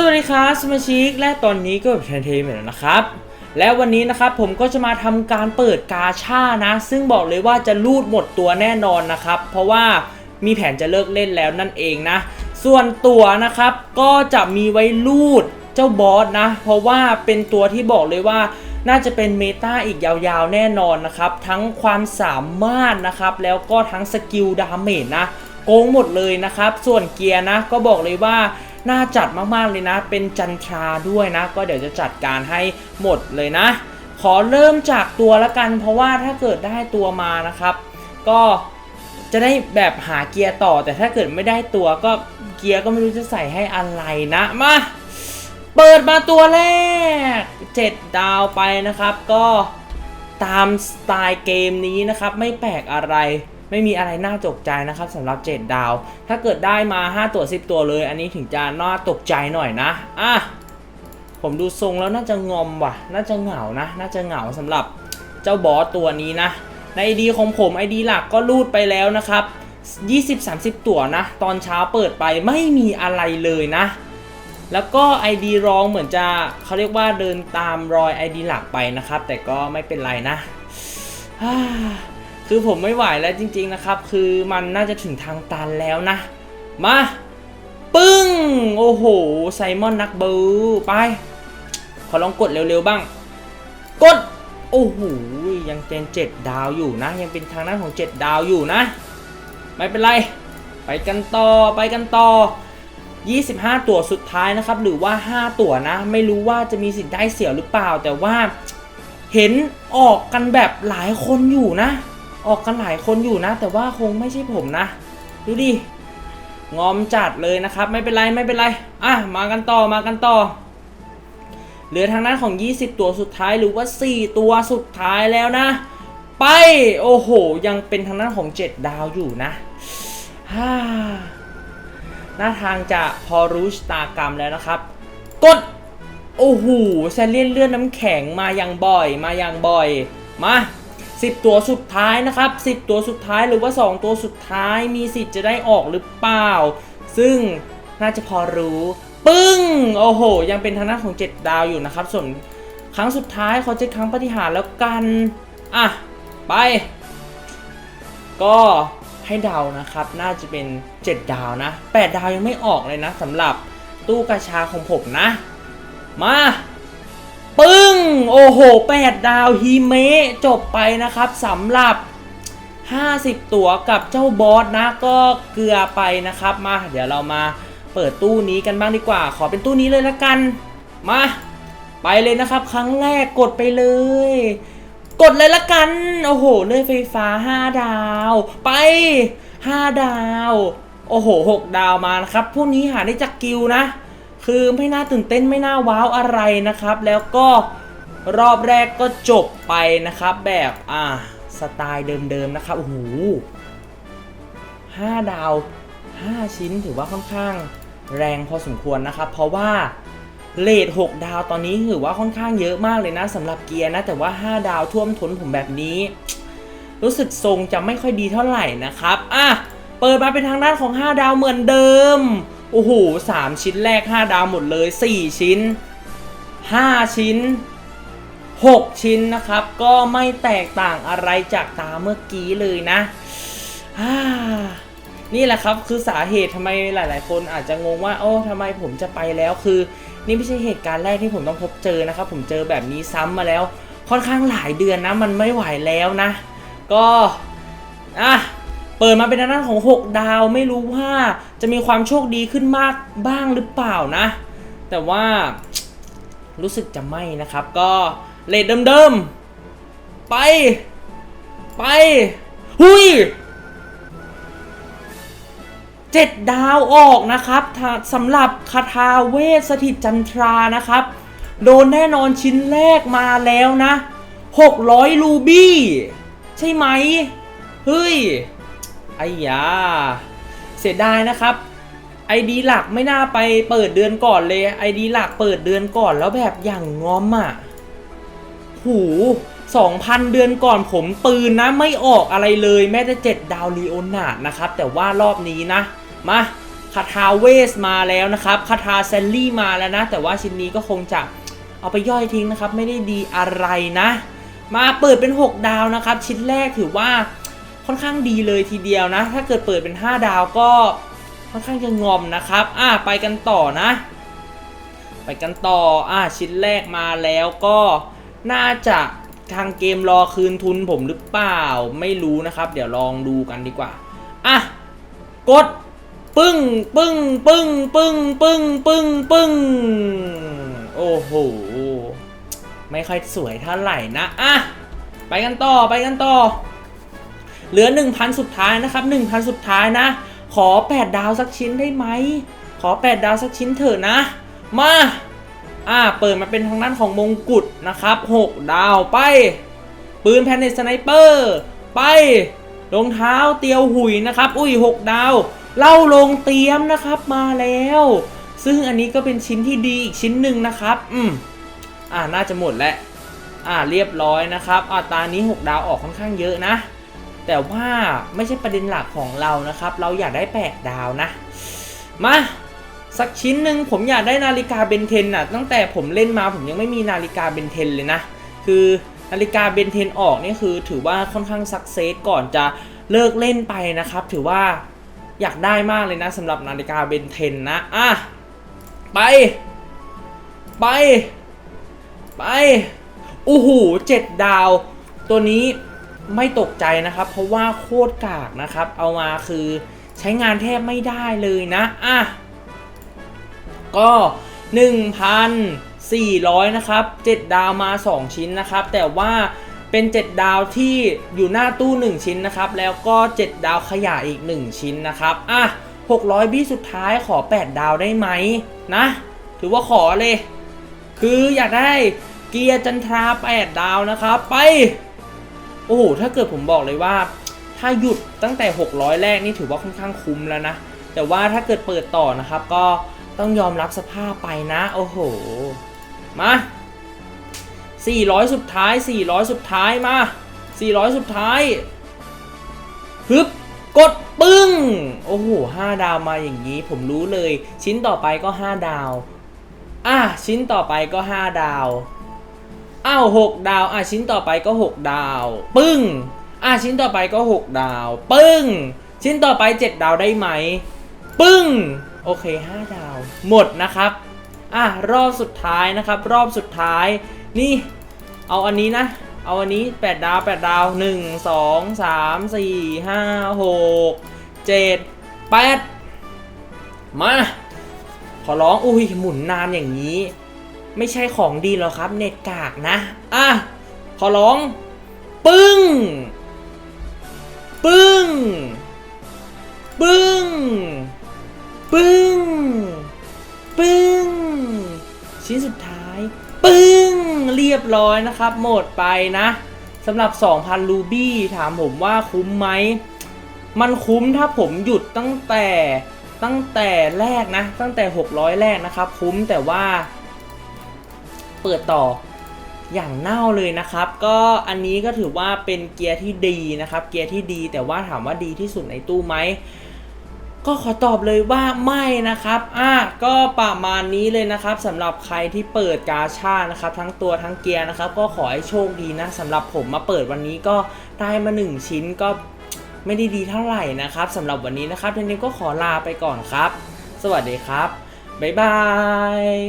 สวัสดีครับสมาชิกและตอนนี้ก็แบบแทนเทมแล้วนะครับ และวันนี้นะครับผมก็จะมาทำการเปิดกาชานะ ซึ่งบอกเลยว่าจะรูดหมดตัวแน่นอนนะครับ เพราะว่ามีแผนจะเลิกเล่นแล้วนั่นเองนะ ส่วนตัวนะครับก็จะมีไว้รูดเจ้าบอสนะ เพราะว่าเป็นตัวที่บอกเลยว่าน่าจะเป็นเมตาอีกยาวๆแน่นอนนะครับ ทั้งความสามารถนะครับ แล้วก็ทั้งสกิลดาเมจนะโกงหมดเลยนะครับ ส่วนเกียร์นะก็บอกเลยว่า น่าจัดมากๆเลยนะ เป็นจันทราด้วยนะ ก็เดี๋ยวจะจัดการให้หมดเลยนะ ขอเริ่มจากตัวละกัน เพราะว่าถ้าเกิดได้ตัวมานะครับ ก็จะได้แบบหาเกียร์ต่อ แต่ถ้าเกิดไม่ได้ตัวก็เกียร์ก็ไม่รู้จะใส่ให้อะไรนะมาเปิดมาตัวแรก 7 ดาวไปนะครับ ก็ตามสไตล์เกมนี้นะครับ ไม่แปลกอะไร ไม่มีอะไรน่าตกใจนะครับสำหรับ 7 ดาว ถ้าเกิดได้มา 5 ตัว 10 ตัวเลย อันนี้ถึงจะน่าตกใจหน่อยนะอะผมดูทรงแล้วน่าจะงอมว่ะ น่าจะเหงานะ น่าจะเหงาสำหรับเจ้าบอสตัวนี้นะ ในไอดีของผมไอดีหลักก็รูดไปแล้วนะครับ20-30 ตัวนะ ตอนเช้าเปิดไปไม่มีอะไรเลยนะ แล้วก็ ID รองเหมือนจะเขาเรียกว่าเดินตามรอย ID หลักไปนะครับ แต่ก็ไม่เป็นไรนะ คือผมไม่ไหวแล้วจริง ๆนะครับ คือมันน่าจะถึงทางตันแล้วนะ มา ปึ้ง โอ้โห ไซมอนนักบูไป ขอลองกดเร็วๆบ้าง กด โอ้โห ยังเป็นเจ็ดดาวอยู่นะ ยังเป็นทางด้านของเจ็ดดาวอยู่นะ ไม่เป็นไร ไปกันต่อ ไปกันต่อ 25 ตัวสุดท้ายนะครับ หรือว่า 5 ตัวนะ ไม่รู้ว่าจะมีสิทธิ์ได้เสียหรือเปล่า แต่ว่าเห็นออกกันแบบหลายคนอยู่นะ ออกกันหลายคนอยู่นะ แต่ว่าคงไม่ใช่ผมนะ ดูดิ งอมจัดเลยนะครับ ไม่เป็นไรไม่เป็นไร อะ มากันต่อมากันต่อ เหลือทางด้านของ 20 ตัวสุดท้ายหรือว่า 4 ตัวสุดท้ายแล้วนะ ไป โอ้โห ยังเป็นทางด้านของ 7 ดาวอยู่นะฮ่าหน้าทางจะพอรู้ชะตากรรมแล้วนะครับ กด โอ้โหแซเลียนเลื่อนน้ำแข็งมาอย่างบ่อย มาอย่างบ่อย มา 10 ตัวสุดท้ายนะครับ 10 ตัวสุดท้ายหรือว่า 2 ตัวสุดท้ายมีสิทธิ์จะได้ออกหรือเปล่า ซึ่งน่าจะพอรู้ ปึ้ง โอ้โห ยังเป็นทางด้านของ 7 ดาวอยู่นะครับ ส่วนครั้งสุดท้ายเขาจะครั้งปฏิหารแล้วกัน อะ ไป ก็ให้เดานะครับ น่าจะเป็น 7 ดาวนะ 8 ดาวยังไม่ออกเลยนะสำหรับตู้กาชาของผมนะ มา ปึ้ง โอ้โห 8 ดาวฮีเมะจบไปนะครับสำหรับ 50 ตั๋วกับเจ้าบอสนะก็เกลือไปนะครับ มา เดี๋ยวเรามาเปิดตู้นี้กันบ้างดีกว่า ขอเป็นตู้นี้เลยละกัน มา ไปเลยนะครับ ครั้งแรกกดไปเลย กดเลยละกัน โอ้โหเลื่อยไฟฟ้า 5 ดาว ไป 5 ดาว โอ้โห 6 ดาวมานะครับ พวกนี้หาได้จากกิลนะ คือไม่น่าตื่นเต้นไม่น่าว้าวอะไรนะครับ แล้วก็รอบแรกก็จบไปนะครับ แบบอ่าสไตล์เดิมๆนะครับโอ้โห5ดาว 5 ชิ้นถือว่าค่อนข้างแรงพอสมควรนะครับ เพราะว่าเลท6ดาวตอนนี้ถือว่าค่อนข้างเยอะมากเลยนะสำหรับเกียร์นะ แต่ว่า 5 ดาวท่วมท้นผมแบบนี้ รู้สึกทรงจะไม่ค่อยดีเท่าไหร่นะครับ อะ เปิดมาเป็นทางด้านของ 5 ดาวเหมือนเดิม โอ้โห3ชิ้นแรก 5 ดาวหมดเลย 4 ชิ้น 5 ชิ้น 6 ชิ้นนะครับ ก็ไม่แตกต่างอะไรจากตาเมื่อกี้เลยนะนี่แหละครับคือสาเหตุทำไมหลาย ๆ คนอาจจะงงว่า โอ้ทำไมผมจะไปแล้วคือ นี่ไม่ใช่เหตุการณ์แรกที่ผมต้องพบเจอนะครับ ผมเจอแบบนี้ซ้ำมาแล้ว ค่อนข้างหลายเดือนนะ มันไม่ไหวแล้วนะ ก็อะ เปิดมาเป็นทางด้านของ 6 ดาวไม่รู้ว่าจะมีความโชคดีขึ้นมากบ้างหรือเปล่านะ แต่ว่ารู้สึกจะไม่นะครับ ก็เลทเดิมๆ ไป ไป หุยเจ็ดดาวออกนะครับสำหรับคาถาเวทสถิตจันทรานะครับ โดนแน่นอนชิ้นแรกมาแล้วนะ 600 รูบี้ ใช่ไหม เฮ้ย ไอ้ยา เสียดายนะครับไอดีหลักไม่น่าไปเปิดเดือนก่อนเลยไอดีหลักเปิดเดือนก่อนแล้วแบบอย่างงอมอะหูสองพันเดือนก่อนผมปืนนะไม่ออกอะไรเลยแม้แต่เจ็ดดาวลีโอนาดนะครับ แต่ว่ารอบนี้นะ มาคาทาเวสมาแล้วนะครับคาทาแซลลี่มาแล้วนะ แต่ว่าชิ้นนี้ก็คงจะเอาไปย่อยทิ้งนะครับ ไม่ได้ดีอะไรนะ มาเปิดเป็น 6 ดาวนะครับ ชิ้นแรกถือว่า ค่อนข้างดีเลยทีเดียวนะ ถ้าเกิดเปิดเป็น 5 ดาวก็ค่อนข้างจะงอมนะครับ อะไปกันต่อนะ ไปกันต่อ อะชิ้นแรกมาแล้วก็น่าจะทางเกมรอคืนทุนผมหรือเปล่า ไม่รู้นะครับ เดี๋ยวลองดูกันดีกว่า อะ กด ปึ้ง ปึ้ง ปึ้ง ปึ้ง ปึ้ง ปึ้ง ปึ้ง โอ้โห ไม่ค่อยสวยเท่าไหร่นะ อะ ไปกันต่อ ไปกันต่อ เหลือ 1,000 สุดท้ายนะครับ 1,000 สุดท้ายนะ ขอ 8 ดาวสักชิ้นได้ไหม ขอ 8 ดาวสักชิ้นเถอะนะ มา อ่า เปิดมาเป็นทางด้านของมงกุฎนะครับ 6 ดาวไป ปืนแพนเนตสไนเปอร์ ไป รองเท้าเตียวหุยนะครับ อุ้ย 6 ดาว เล่าลงเตรียมนะครับมาแล้ว ซึ่งอันนี้ก็เป็นชิ้นที่ดีอีกชิ้นหนึ่งนะครับ อืม อ่า น่าจะหมดแล้ว อ่า เรียบร้อยนะครับ อ่าตานี้ 6 ดาวออกค่อนข้างเยอะนะ แต่ว่าไม่ใช่ประเด็นหลักของเรานะครับ เราอยากได้ 8 ดาวนะ มาสักชิ้นหนึ่งผมอยากได้นาฬิกาเบนเทนอะตั้งแต่ผมเล่นมาผมยังไม่มีนาฬิกาเบนเทนเลยนะ คือนาฬิกาเบนเทนออกนี่คือถือว่าค่อนข้างสักเซสก่อนจะเลิกเล่นไปนะครับ ถือว่าอยากได้มากเลยนะสำหรับนาฬิกาเบนเทนนะอะไป ไป ไปโอ้โหเจ็ดดาว ตัวนี้ ไม่ตกใจนะครับ เพราะว่าโคตรกากนะครับ เอามาคือใช้งานแทบไม่ได้เลยนะ อะ ก็ 1,400 นะครับ 7 ดาวมา 2 ชิ้นนะครับ แต่ว่าเป็น 7 ดาวที่อยู่หน้าตู้ 1 ชิ้นนะครับ แล้วก็ 7 ดาวขยะอีก 1 ชิ้นนะครับ อะ 600 บี้สุดท้ายขอ 8 ดาวได้ไหมนะ ถือว่าขอเลย คืออยากได้เกียร์จันทรา 8 ดาวนะครับ ไป โอ้โห ถ้าเกิดผมบอกเลยว่า ถ้าหยุดตั้งแต่ 600 แรกนี่ถือว่าค่อนข้างคุ้มแล้วนะ แต่ว่าถ้าเกิดเปิดต่อนะครับ ก็ต้องยอมรับสภาพไปนะ โอ้โห มา 400 สุดท้าย 400 สุดท้ายมา 400 สุดท้ายฮึบกดปึ้ง โอ้โห5ดาวมาอย่างนี้ ผมรู้เลย ชิ้นต่อไปก็ 5 ดาว อะชิ้นต่อไปก็ 5 ดาว อ้าว6ดาวอะชิ้นต่อไปก็6ดาว ปึ้งอะชิ้นต่อไปก็6ดาว ปึ้ง ชิ้นต่อไป7ดาวได้ไหม ปึ้ง โอเค5ดาว หมดนะครับอะรอบสุดท้ายนะครับ รอบสุดท้าย นี่ เอาอันนี้นะ เอาอันนี้8ดาว8ดาว1 2 3 4 5 6 7 8มา ขอร้องอุ้ยหมุนนานอย่างนี้ ไม่ใช่ของดีหรอกครับ เน็ตกากนะ อะ ขอร้อง ปึ้ง ปึ้ง ปึ้ง ปึ้ง ปึ้ง ชิ้นสุดท้าย ปึ้ง เรียบร้อยนะครับ หมดไปนะสำหรับ 2,000 รูบี้ ถามผมว่าคุ้มไหม มันคุ้มถ้าผมหยุดตั้งแต่ตั้งแต่แรกนะ ตั้งแต่ 600 แรกนะครับ คุ้มแต่ว่า เปิดต่ออย่างเน่าเลยนะครับ ก็อันนี้ก็ถือว่าเป็นเกียร์ที่ดีนะครับ เกียร์ที่ดีแต่ว่าถามว่าดีที่สุดในตู้ไหมก็ขอตอบเลยว่าไม่นะครับ อะ ก็ประมาณนี้เลยนะครับสำหรับใครที่เปิดกาชานะครับ ทั้งตัวทั้งเกียร์นะครับ ก็ขอให้โชคดีนะสำหรับผมมาเปิดวันนี้ก็ได้มา 1 ชิ้นก็ไม่ได้ดีเท่าไหร่นะครับสำหรับวันนี้นะครับทีนี้ก็ขอลาไปก่อนครับ สวัสดีครับ บ๊ายบาย